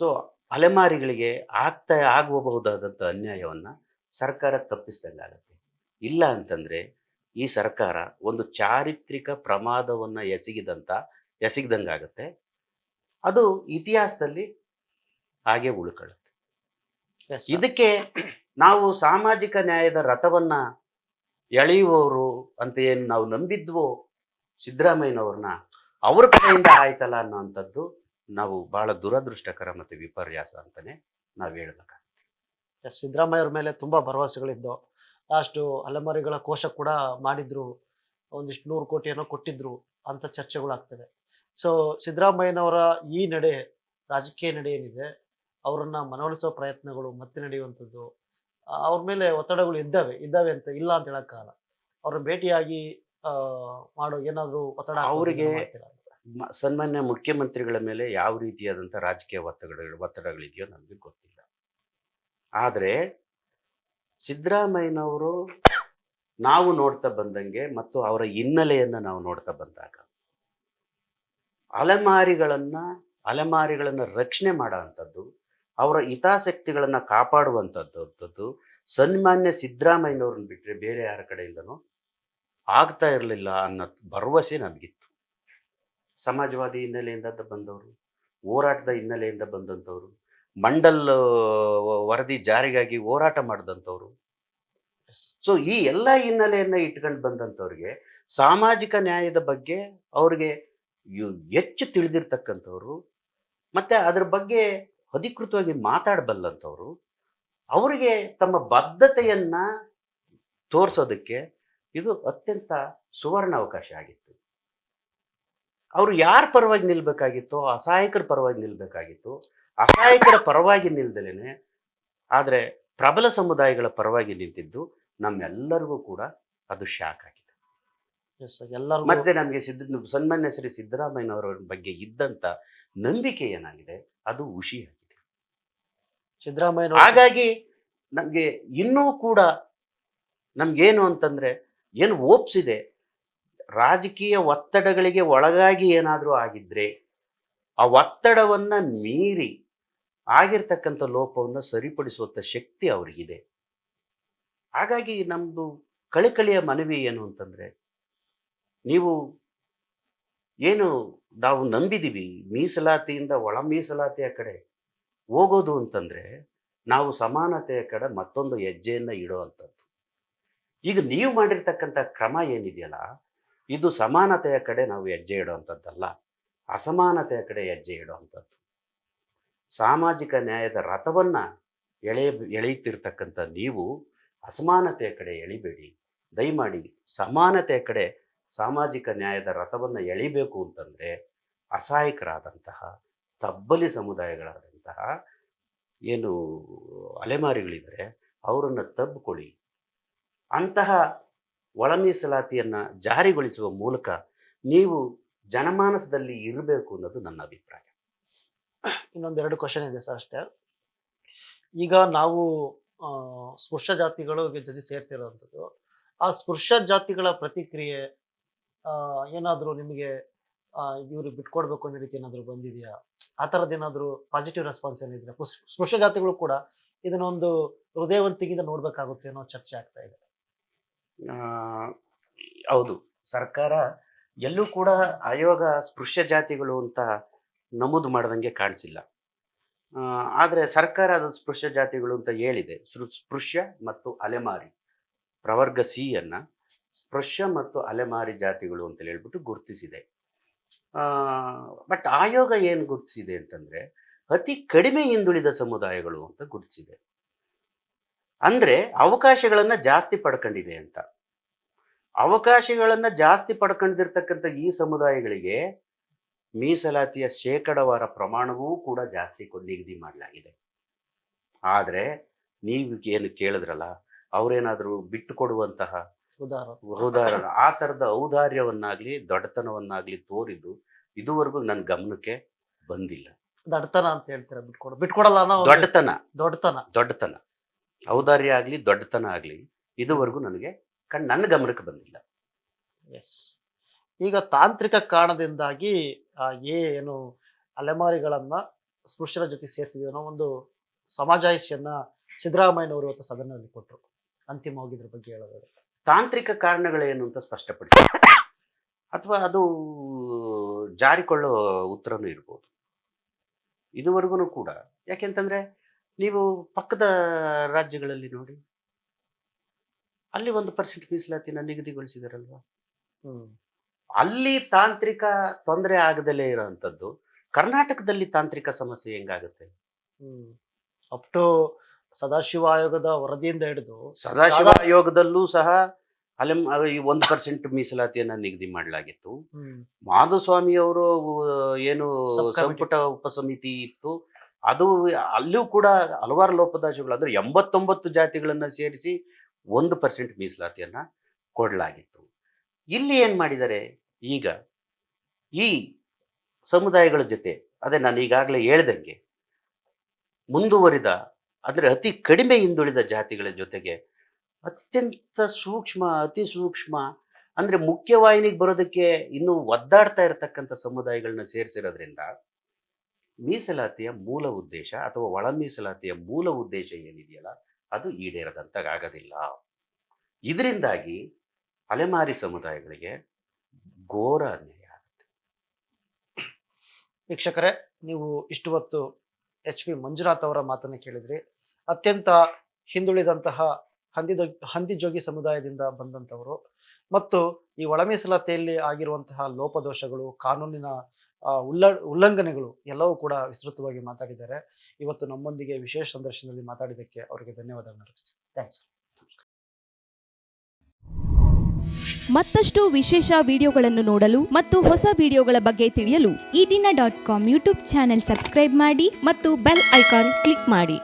A: ಸೊ ಅಲೆಮಾರಿಗಳಿಗೆ ಆಗ್ತಾ ಆಗಬಹುದಾದಂಥ ಅನ್ಯಾಯವನ್ನು ಸರ್ಕಾರ ತಪ್ಪಿಸ್ದಂಗಾಗತ್ತೆ. ಇಲ್ಲ ಅಂತಂದರೆ ಈ ಸರ್ಕಾರ ಒಂದು ಚಾರಿತ್ರಿಕ ಪ್ರಮಾದವನ್ನು ಎಸಗಿದಂಥ ಎಸಗಿದಂಗಾಗತ್ತೆ. ಅದು ಇತಿಹಾಸದಲ್ಲಿ ಹಾಗೆ ಉಳ್ಕೊಳ್ಳುತ್ತೆ. ಇದಕ್ಕೆ ನಾವು ಸಾಮಾಜಿಕ ನ್ಯಾಯದ ರಥವನ್ನು ಎಳೆಯುವವರು ಅಂತ ಏನು ನಾವು ನಂಬಿದ್ವೋ ಸಿದ್ದರಾಮಯ್ಯನವ್ರನ್ನ ಅವ್ರ ಕಡೆಯಿಂದ ಆಯ್ತಲ್ಲ ಅನ್ನೋಂಥದ್ದು ನಾವು ಬಹಳ ದುರದೃಷ್ಟಕರ ಮತ್ತು ವಿಪರ್ಯಾಸ ಅಂತಾನೆ ನಾವು ಹೇಳ್ಬೇಕಾಗ್ತದೆ.
B: ಎಸ್ ಸಿದ್ದರಾಮಯ್ಯ ಅವ್ರ ಮೇಲೆ ತುಂಬಾ ಭರವಸೆಗಳಿದ್ದು ಲಾಸ್ಟು ಅಲೆಮಾರಿಗಳ ಕೋಶ ಕೂಡ ಮಾಡಿದ್ರು. ಒಂದಿಷ್ಟು ನೂರು ಕೋಟಿ ಏನೋ ಕೊಟ್ಟಿದ್ರು ಅಂತ ಚರ್ಚೆಗಳಾಗ್ತದೆ. ಸೊ ಸಿದ್ದರಾಮಯ್ಯನವರ ಈ ನಡೆ ರಾಜಕೀಯ ನಡೆ ಏನಿದೆ ಅವರನ್ನ ಮನವೊಲಿಸೋ ಪ್ರಯತ್ನಗಳು ಮತ್ತೆ ನಡೆಯುವಂಥದ್ದು ಅವ್ರ ಮೇಲೆ ಒತ್ತಡಗಳು ಇದ್ದಾವೆ ಇದ್ದಾವೆ ಅಂತ ಇಲ್ಲ ಅಂತ ಹೇಳೋಕ್ಕಾಗಲ್ಲ. ಅವ್ರನ್ನ ಭೇಟಿಯಾಗಿ ಆ, ಮಾಡೋ ಏನಾದರೂ ಒತ್ತಡ
A: ಅವರಿಗೆ ಸನ್ಮಾನ್ಯ ಮುಖ್ಯಮಂತ್ರಿಗಳ ಮೇಲೆ ಯಾವ ರೀತಿಯಾದಂಥ ರಾಜಕೀಯ ಒತ್ತಡಗಳು, ಒತ್ತಡಗಳಿದೆಯೋ ನಮಗೆ ಗೊತ್ತಿಲ್ಲ. ಆದರೆ ಸಿದ್ದರಾಮಯ್ಯನವರು ನಾವು ನೋಡ್ತಾ ಬಂದಂಗೆ ಮತ್ತು ಅವರ ಹಿನ್ನೆಲೆಯನ್ನು ನಾವು ನೋಡ್ತಾ ಬಂದಾಗ ಅಲೆಮಾರಿಗಳನ್ನು ಅಲೆಮಾರಿಗಳನ್ನು ರಕ್ಷಣೆ ಮಾಡೋವಂಥದ್ದು ಅವರ ಹಿತಾಸಕ್ತಿಗಳನ್ನು ಕಾಪಾಡುವಂಥದ್ದು ಸನ್ಮಾನ್ಯ ಸಿದ್ದರಾಮಯ್ಯನವ್ರನ್ನ ಬಿಟ್ಟರೆ ಬೇರೆ ಯಾರ ಕಡೆಯಿಂದನೂ ಆಗ್ತಾ ಇರಲಿಲ್ಲ ಅನ್ನೋ ಭರವಸೆ ನಮಗಿತ್ತು. ಸಮಾಜವಾದಿ ಹಿನ್ನೆಲೆಯಿಂದ ಬಂದವರು, ಹೋರಾಟದ ಹಿನ್ನೆಲೆಯಿಂದ ಬಂದಂಥವ್ರು, ಮಂಡಲ್ ವರದಿ ಜಾರಿಗಾಗಿ ಹೋರಾಟ ಮಾಡಿದಂಥವ್ರು. ಸೊ ಈ ಎಲ್ಲ ಹಿನ್ನೆಲೆಯನ್ನು ಇಟ್ಕೊಂಡು ಬಂದಂಥವ್ರಿಗೆ ಸಾಮಾಜಿಕ ನ್ಯಾಯದ ಬಗ್ಗೆ ಅವ್ರಿಗೆ ಹೆಚ್ಚು ತಿಳಿದಿರ್ತಕ್ಕಂಥವ್ರು, ಮತ್ತು ಅದ್ರ ಬಗ್ಗೆ ಅಧಿಕೃತವಾಗಿ ಮಾತಾಡಬಲ್ಲಂಥವ್ರು, ಅವರಿಗೆ ತಮ್ಮ ಬದ್ಧತೆಯನ್ನು ತೋರಿಸೋದಕ್ಕೆ ಇದು ಅತ್ಯಂತ ಸುವರ್ಣ ಅವಕಾಶ ಆಗಿತ್ತು ಅವರು ಯಾರ ಪರವಾಗಿ ನಿಲ್ಬೇಕಾಗಿತ್ತು ಅಸಹಾಯಕರ ಪರವಾಗಿ ನಿಲ್ಬೇಕಾಗಿತ್ತು ಅಸಹಾಯಕರ ಪರವಾಗಿ ನಿಲ್ದಲೇನೆ ಆದರೆ ಪ್ರಬಲ ಸಮುದಾಯಗಳ ಪರವಾಗಿ ನಿಂತಿದ್ದು ನಮ್ಮೆಲ್ಲರಿಗೂ ಕೂಡ ಅದು ಶಾಕ್ ಆಗಿದೆ.
B: ಎಲ್ಲರೂ
A: ಮತ್ತೆ ನಮಗೆ ಸಿದ್ಧ ಸನ್ಮಾನ್ಯ ಶ್ರೀ ಸಿದ್ದರಾಮಯ್ಯನವರ ಬಗ್ಗೆ ಇದ್ದಂತ ನಂಬಿಕೆ ಏನಾಗಿದೆ ಅದು ಆಗಿದೆ.
B: ಸಿದ್ದರಾಮಯ್ಯ
A: ಹಾಗಾಗಿ ನಮಗೆ ಇನ್ನೂ ಕೂಡ ನಮ್ಗೇನು ಅಂತಂದ್ರೆ ಏನು ಓಪ್ಸಿದೆ ರಾಜಕೀಯ ಒತ್ತಡಗಳಿಗೆ ಒಳಗಾಗಿ ಏನಾದರೂ ಆಗಿದ್ರೆ ಆ ಒತ್ತಡವನ್ನ ಮೀರಿ ಆಗಿರ್ತಕ್ಕಂಥ ಲೋಪವನ್ನು ಸರಿಪಡಿಸುವಂಥ ಶಕ್ತಿ ಅವರಿಗಿದೆ. ಹಾಗಾಗಿ ನಮ್ಮದು ಕಳಿಕಳಿಯ ಮನವಿ ಏನು ಅಂತಂದರೆ, ನೀವು ಏನು ನಾವು ನಂಬಿದೀವಿ, ಮೀಸಲಾತಿಯಿಂದ ಒಳ ಮೀಸಲಾತಿಯ ಕಡೆ ಹೋಗೋದು ಅಂತಂದರೆ ನಾವು ಸಮಾನತೆಯ ಕಡೆ ಮತ್ತೊಂದು ಹೆಜ್ಜೆಯನ್ನು ಇಡೋ ಅಂಥದ್ದು ಈಗ ನೀವು ಮಾಡಿರ್ತಕ್ಕಂಥ ಕ್ರಮ ಏನಿದೆಯಲ್ಲ ಇದು ಸಮಾನತೆಯ ಕಡೆ ನಾವು ಹೆಜ್ಜೆ ಇಡುವಂಥದ್ದಲ್ಲ. ಅಸಮಾನತೆಯ ಕಡೆ ಹೆಜ್ಜೆ ಇಡುವಂಥದ್ದು. ಸಾಮಾಜಿಕ ನ್ಯಾಯದ ರಥವನ್ನು ಎಳೆಯ ಎಳೆಯುತ್ತಿರ್ತಕ್ಕಂಥ ನೀವು ಅಸಮಾನತೆಯ ಕಡೆ ಎಳಿಬೇಡಿ. ದಯಮಾಡಿ ಸಮಾನತೆಯ ಕಡೆ ಸಾಮಾಜಿಕ ನ್ಯಾಯದ ರಥವನ್ನು ಎಳಿಬೇಕು ಅಂತಂದರೆ ಅಸಹಾಯಕರಾದಂತಹ, ತಬ್ಬಲಿ ಸಮುದಾಯಗಳಾದಂತಹ ಏನು ಅಲೆಮಾರಿಗಳಿದ್ದಾರೆ, ಅವರನ್ನು ತಬ್ಬಿಕೊಳ್ಳಿ ಅಂತಹ ಒಳ ಮೀಸಲಾತಿಯನ್ನು ಜಾರಿಗೊಳಿಸುವ ಮೂಲಕ ನೀವು ಜನಮಾನಸದಲ್ಲಿ ಇರಬೇಕು ಅನ್ನೋದು ನನ್ನ ಅಭಿಪ್ರಾಯ.
B: ಇನ್ನೊಂದೆರಡು ಕ್ವಶನ್ ಇದೆ ಸರ್ ಅಷ್ಟೇ. ಈಗ ನಾವು ಸ್ಪೃಶ ಜಾತಿಗಳು ಜೊತೆ ಸೇರಿಸಿರುವಂಥದ್ದು ಆ ಸ್ಪೃಶ ಜಾತಿಗಳ ಪ್ರತಿಕ್ರಿಯೆ ಏನಾದರೂ ನಿಮಗೆ ಇವರು ಬಿಟ್ಕೊಡ್ಬೇಕು ಅನ್ನೋ ರೀತಿ ಏನಾದರೂ ಬಂದಿದೆಯಾ? ಆ ಥರದ್ದು ಏನಾದ್ರು ಪಾಸಿಟಿವ್ ರೆಸ್ಪಾನ್ಸ್ ಏನಿದ್ರೆ ಸ್ಪೃಶ ಜಾತಿಗಳು ಕೂಡ ಇದನ್ನೊಂದು ಹೃದಯವಂತಿಕೆಯಿಂದ ನೋಡಬೇಕಾಗುತ್ತೆ ಅನ್ನೋ ಚರ್ಚೆ ಆಗ್ತಾ ಇದೆ.
A: ಹೌದು. ಸರ್ಕಾರ ಎಲ್ಲೂ ಕೂಡ ಆಯೋಗ ಸ್ಪೃಶ್ಯ ಜಾತಿಗಳು ಅಂತ ನಮೂದು ಮಾಡ್ದಂಗೆ ಕಾಣಿಸಿಲ್ಲ. ಆದರೆ ಸರ್ಕಾರ ಅದು ಸ್ಪೃಶ್ಯ ಜಾತಿಗಳು ಅಂತ ಹೇಳಿದೆ. ಸ್ಪೃಶ್ಯ ಮತ್ತು ಅಲೆಮಾರಿ, ಪ್ರವರ್ಗ ಸಿ ಅನ್ನ ಸ್ಪೃಶ್ಯ ಮತ್ತು ಅಲೆಮಾರಿ ಜಾತಿಗಳು ಅಂತ ಹೇಳ್ಬಿಟ್ಟು ಗುರುತಿಸಿದೆ. ಬಟ್ ಆಯೋಗ ಏನು ಗುರುತಿಸಿದೆ ಅಂತಂದ್ರೆ ಅತಿ ಕಡಿಮೆ ಹಿಂದುಳಿದ ಸಮುದಾಯಗಳು ಅಂತ ಗುರುತಿಸಿದೆ. ಅಂದ್ರೆ ಅವಕಾಶಗಳನ್ನ ಜಾಸ್ತಿ ಪಡ್ಕೊಂಡಿದೆ ಅಂತ. ಅವಕಾಶಗಳನ್ನ ಜಾಸ್ತಿ ಪಡ್ಕೊಂಡಿರ್ತಕ್ಕಂಥ ಈ ಸಮುದಾಯಗಳಿಗೆ ಮೀಸಲಾತಿಯ ಶೇಕಡವಾರ ಪ್ರಮಾಣವೂ ಕೂಡ ಜಾಸ್ತಿ ನಿಗದಿ ಮಾಡಲಾಗಿದೆ. ಆದರೆ ನೀವು ಏನು ಕೇಳಿದ್ರಲ್ಲ ಅವರೇನಾದರೂ ಬಿಟ್ಟು ಕೊಡುವಂತಹ
B: ಉದಾಹರಣೆ.
A: ಆ ಥರದ ಔದಾರ್ಯವನ್ನಾಗ್ಲಿ ದೊಡ್ಡತನವನ್ನಾಗ್ಲಿ ತೋರಿದ್ದು ಇದುವರೆಗೂ ನನ್ನ ಗಮನಕ್ಕೆ ಬಂದಿಲ್ಲ.
B: ದೊಡ್ಡತನ ಅಂತ ಹೇಳ್ತೀರಾ ಬಿಟ್ಕೊಡ ಬಿಟ್ಕೊಡಲ್ಲ
A: ದೊಡ್ಡತನ.
B: ದೊಡ್ಡತನ.
A: ದೊಡ್ಡತನ. ಔದಾರ್ಯ ಆಗಲಿ ದೊಡ್ಡತನ ಆಗಲಿ ಇದುವರೆಗೂ ನನಗೆ ಕಣ್ ನನ್ನ ಗಮನಕ್ಕೆ ಬಂದಿಲ್ಲ.
B: ಎಸ್ ಈಗ ತಾಂತ್ರಿಕ ಕಾರಣದಿಂದಾಗಿ ಆ ಏನು ಅಲೆಮಾರಿಗಳನ್ನ ಸ್ಪೃಶ್ಯರ ಜೊತೆ ಸೇರಿಸಿದ್ವಿ ಅನ್ನೋ ಒಂದು ಸಮಾಜಾಯಿಷಿಯನ್ನ ಸಿದ್ದರಾಮಯ್ಯನವರು ಇವತ್ತು ಸದನದಲ್ಲಿ ಕೊಟ್ಟರು ಅಂತಿಮವಾಗಿ ಇದ್ರ ಬಗ್ಗೆ ಹೇಳೋದಾದ್ರೆ.
A: ತಾಂತ್ರಿಕ ಕಾರಣಗಳೇನು ಅಂತ ಸ್ಪಷ್ಟಪಡಿಸಿ ಅಥವಾ ಅದು ಜಾರಿಕೊಳ್ಳೋ ಉತ್ತರನೂ ಇರ್ಬೋದು. ಇದುವರೆಗೂ ಕೂಡ. ಯಾಕೆಂತಂದ್ರೆ ನೀವು ಪಕ್ಕದ ರಾಜ್ಯಗಳಲ್ಲಿ ನೋಡಿ ಅಲ್ಲಿ ಒಂದು ಪರ್ಸೆಂಟ್ ಮೀಸಲಾತಿನ ನಿಗದಿಗೊಳಿಸಿದಾರಲ್ವಾ? ಅಲ್ಲಿ ತಾಂತ್ರಿಕ ತೊಂದರೆ ಆಗದಲ್ಲೇ ಇರುವಂತದ್ದು ಕರ್ನಾಟಕದಲ್ಲಿ ತಾಂತ್ರಿಕ ಸಮಸ್ಯೆ ಹೆಂಗಾಗುತ್ತೆ?
B: ಅಪ್ ಟು ಸದಾಶಿವ ಆಯೋಗದ ವರದಿಯಿಂದ ಹಿಡಿದು
A: ಸದಾಶಿವ ಆಯೋಗದಲ್ಲೂ ಸಹ ಅಲ್ಲಿ ಈ ಒಂದು ಪರ್ಸೆಂಟ್ ಮೀಸಲಾತಿಯನ್ನ ನಿಗದಿ ಮಾಡಲಾಗಿತ್ತು. ಮಾಧುಸ್ವಾಮಿ ಅವರು ಏನು
B: ಸಂಪುಟ
A: ಸಂಪುಟ ಉಪಸಮಿತಿ ಇತ್ತು. ಅದು ಅಲ್ಲೂ ಕೂಡ ಹಲವಾರು ಲೋಪದಾಶಗಳು ಅಂದರೆ ಎಂಬತ್ತೊಂಬತ್ತು ಜಾತಿಗಳನ್ನು ಸೇರಿಸಿ ಒಂದು ಪರ್ಸೆಂಟ್ ಮೀಸಲಾತಿಯನ್ನ ಕೊಡಲಾಗಿತ್ತು. ಇಲ್ಲಿ ಏನು ಮಾಡಿದ್ದಾರೆ ಈಗ ಈ ಸಮುದಾಯಗಳ ಜೊತೆ, ಅದೇ ನಾನು ಈಗಾಗಲೇ ಹೇಳ್ದಂಗೆ, ಮುಂದುವರಿದ ಅಂದರೆ ಅತಿ ಕಡಿಮೆ ಹಿಂದುಳಿದ ಜಾತಿಗಳ ಜೊತೆಗೆ ಅತ್ಯಂತ ಸೂಕ್ಷ್ಮ, ಅತಿ ಸೂಕ್ಷ್ಮ, ಅಂದ್ರೆ ಮುಖ್ಯವಾಹಿನಿಗೆ ಬರೋದಕ್ಕೆ ಇನ್ನೂ ಒದ್ದಾಡ್ತಾ ಇರತಕ್ಕಂಥ ಸಮುದಾಯಗಳನ್ನ ಸೇರಿಸಿರೋದ್ರಿಂದ ಮೀಸಲಾತಿಯ ಮೂಲ ಉದ್ದೇಶ ಅಥವಾ ಒಳ ಮೀಸಲಾತಿಯ ಮೂಲ ಉದ್ದೇಶ ಏನಿದೆಯಲ್ಲ, ಅದು ಈಡೇರದಂತಾಗದಿಲ್ಲ ಇದರಿಂದಾಗಿ ಅಲೆಮಾರಿ ಸಮುದಾಯಗಳಿಗೆ ಘೋರ ಅನ್ಯಾಯ ಆಗುತ್ತೆ.
B: ವೀಕ್ಷಕರೇ, ನೀವು ಇಷ್ಟು ಹೊತ್ತು ಎಚ್ ಪಿ ಮಂಜುನಾಥ್ ಅವರ ಮಾತನ್ನು ಕೇಳಿದ್ರಿ. ಅತ್ಯಂತ ಹಿಂದುಳಿದಂತಹ ಹಂದಿ ಜೋಗಿ ಸಮುದಾಯದಿಂದ ಬಂದಂತವರು ಮತ್ತು ಈ ಒಳ ಮೀಸಲಾತಿಯಲ್ಲಿ ಆಗಿರುವಂತಹ ಲೋಪದೋಷಗಳು, ಕಾನೂನಿನ ಉಲ್ಲ, ಉಲ್ಲಂಘನೆಗಳು ಎಲ್ಲವೂ ಕೂಡ ವಿಸ್ತೃತವಾಗಿ ಮಾತಾಡಿದ್ದಾರೆ. ಇವತ್ತು ನಮ್ಮೊಂದಿಗೆ ವಿಶೇಷ ಸಂದರ್ಶನದಲ್ಲಿ ಮಾತಾಡಿದ್ದಕ್ಕೆ ಅವರಿಗೆ ಅರ್ಪಿಸ್ತೀನಿ. ಥ್ಯಾಂಕ್ಸ್.
C: ಮತ್ತಷ್ಟು ವಿಶೇಷ ವಿಡಿಯೋಗಳನ್ನು ನೋಡಲು ಮತ್ತು ಹೊಸ ವಿಡಿಯೋಗಳ ಬಗ್ಗೆ ತಿಳಿಯಲು
D: Eedina dot com YouTube channel subscribe ಮಾಡಿ
C: ಮತ್ತು ಬೆಲ್ ಐಕಾನ್ ಕ್ಲಿಕ್ ಮಾಡಿ.